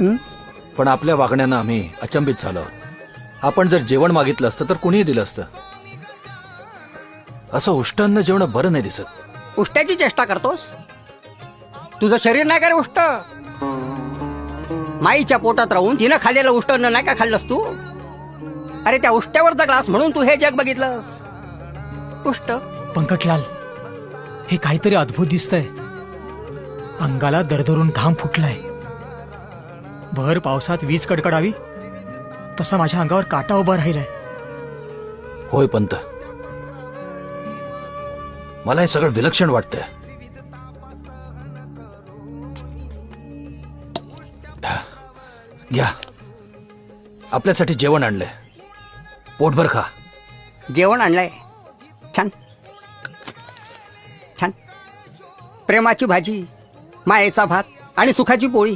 हं? पण आपल्या वागण्यानं आम्ही अचंबित झालो. आहोत. आपण जर जेवण मागितलं असतं तर कुणीही दिलं असतं. असं उष्टान्न जेवण बरं नाही दिसत. उष्ट्याची चेष्टा करतोस? तुझं शरीर नाही का रे उष्ट माईच्या पोटात राहून तिनं खाल्लेलं उष्ट अन्न नाही का खाल्लंस तू? अरे त्या उष्ट्यावरचा ग्लास म्हणून तू हे जग बघितलंस. उष्ट पंकटलाल हे काहीतरी अद्भुत दिसतंय. अंगाला दरदरून घाम फुटलाय. भर पावसात वीज कडकडावी? तसा माझ्या अंगावर काटा उभा राहिलाय. होय पंत. मला हे सगळं विलक्षण वाटतंय. घ्या. आपल्यासाठी जेवण आणलंय. पोटभर खा. जेवण आणलंय. छान. छान. प्रेमाची भाजी मायेचा भात आणि सुखाची पोळी.